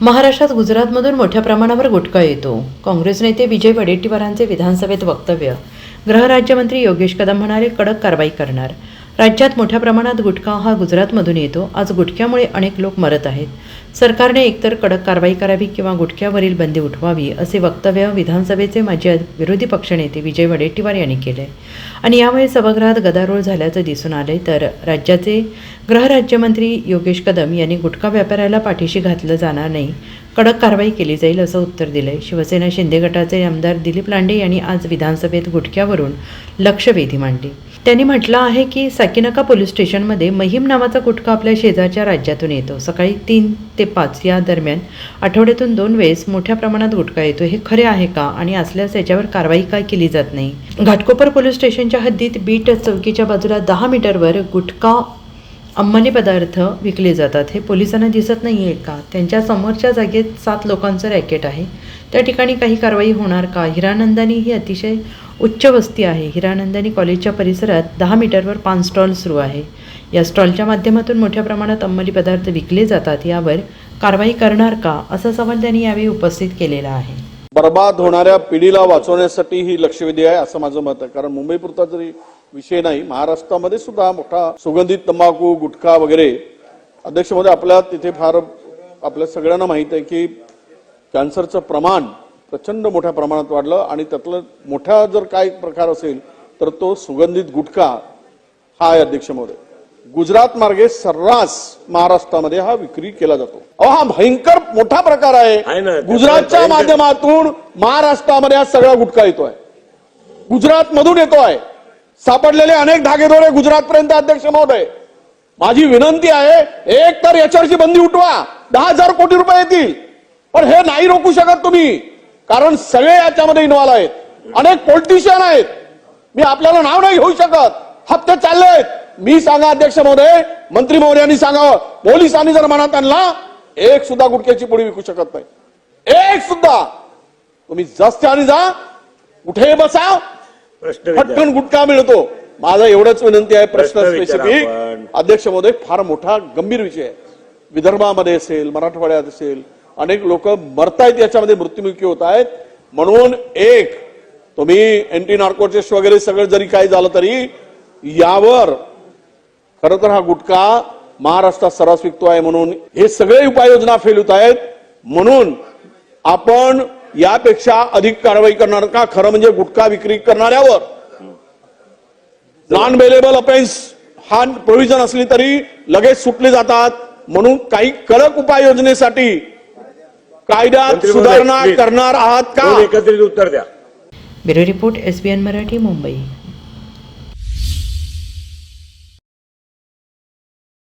महाराष्ट्रात गुजरातमधून मोठ्या प्रमाणावर गुटखा येतो. काँग्रेस नेते विजय वडेट्टीवारांचे विधानसभेत वक्तव्य. गृहराज्यमंत्री योगेश कदम म्हणाले कडक कारवाई करणार. राज्यात मोठ्या प्रमाणात गुटखा हा गुजरातमधून येतो. आज गुटख्यामुळे अनेक लोक मरत आहेत. सरकारने एकतर कडक कारवाई करावी किंवा गुटख्यावरील बंदी उठवावी असे वक्तव्य विधानसभेचे माजी विरोधी पक्षनेते विजय वडेट्टीवार यांनी केले. आणि यामुळे सभागृहात गदारोळ झाल्याचं दिसून आले तर राज्याचे गृहराज्यमंत्री योगेश कदम यांनी गुटखा व्यापाऱ्याला पाठीशी घातलं जाणार नाही कडक कारवाई केली जाईल असं उत्तर दिलंय. शिवसेना शिंदे गटाचे आमदार दिलीप लांडे यांनी आज विधानसभेत गुटख्यावरून लक्षवेधी मांडली. त्यांनी म्हटलं आहे की साकीनाका पोलीस स्टेशनमध्ये महिम नावाचा गुटखा आपल्या शेजारच्या राज्यातून येतो. सकाळी तीन ते पाच या दरम्यान आठवड्यातून दोन वेळेस मोठ्या प्रमाणात गुटखा येतो. हे खरे आहे का? आणि असल्यास याच्यावर कारवाई काय केली जात नाही? घाटकोपर पोलीस स्टेशनच्या हद्दीत बीट चौकीच्या बाजूला दहा मीटरवर गुटखा अंमली पदार्थ विकले जातात. हे पोलिसांना दिसत नाही आहे का? त्यांच्या समोरच्या जागेत सात लोकांचं रॅकेट आहे. त्या ठिकाणी काही कारवाई होणार का? हिरानंदानी ही अतिशय उच्च वस्ती आहे. हिरानंदानी कॉलेजच्या परिसरात दहा मीटरवर पान स्टॉल सुरू आहे. या स्टॉलच्या माध्यमातून मोठ्या प्रमाणात अंमली पदार्थ विकले जातात. यावर कारवाई करणार का? असा सवाल त्यांनी यावेळी उपस्थित केलेला आहे. बर्बाद होणाऱ्या पिढीला वाचवण्यासाठी ही लक्षवेधी आहे असं माझं मत आहे. कारण मुंबईपुरता जरी विषय नाही महाराष्ट्रामध्ये सुद्धा मोठा सुगंधित तंबाखू गुटखा वगैरे अध्यक्ष महोदय आपल्या तिथे फार आपल्या सगळ्यांना माहीत आहे की कॅन्सरचं प्रमाण प्रचंड मोठ्या प्रमाणात वाढलं आणि त्यातलं मोठा जर काय प्रकार असेल तर तो सुगंधित गुटखा हा आहे अध्यक्ष महोदय. गुजरात मार्गे सर्रास महाराष्ट्रामध्ये हा विक्री केला जातो. अहो हा भयंकर मोठा प्रकार आहे. आहे. गुजरातच्या माध्यमातून महाराष्ट्रामध्ये हा सगळा गुटखा येतोय. गुजरात मधून येतोय. सापडलेले अनेक धागेदोरे गुजरात पर्यंत अध्यक्ष महोदय. माझी विनंती आहे एक तर याच्यावरची बंदी उठवा. दहा हजार कोटी रुपये येतील. पण हे नाही रोखू शकत तुम्ही. कारण सगळे याच्यामध्ये इन्व्हॉल्व आहेत. अनेक पॉलिटिशियन आहेत. मी आपल्याला नाव नाही घेऊ शकत. हप्ते चालले आहेत मी सांगा अध्यक्ष महोदय मंत्री महोदयांनी सांगावं. पोलिसांनी जर मनात आणला एक सुद्धा गुटख्याची पुढे विकू शकत नाही. एक सुद्धा. तुम्ही जस्त्याने जा. कुठे बसा. पटकन गुटखा मिळतो. माझा एवढंच विनंती आहे. प्रश्न स्पेसिफिक. अध्यक्ष महोदय फार मोठा गंभीर विषय आहे. विदर्भामध्ये असेल मराठवाड्यात असेल अनेक लोक मरतायत याच्यामध्ये मृत्युमुखी होत आहेत. म्हणून एक तुम्ही एंटी नार्कोटिक्स वगैरे सगळं जरी काही झालं तरी यावर खरं तर हा गुटखा महाराष्ट्रात सर्रास विकतो आहे म्हणून हे सगळे उपाययोजना फेल होत आहेत. म्हणून आपण यापेक्षा अधिक कारवाई करणार का? खरं म्हणजे गुटखा विक्री करणाऱ्यावर. नॉन बेलेबल अफेन्स हा प्रोव्हिजन असली तरी लगेच सुटले जातात. म्हणून काही कडक उपाययोजनेसाठी कायद्यात सुधारणा. करणार आहात का? एकत्रित उत्तर द्या. Bureau report S Marathi Mumbai.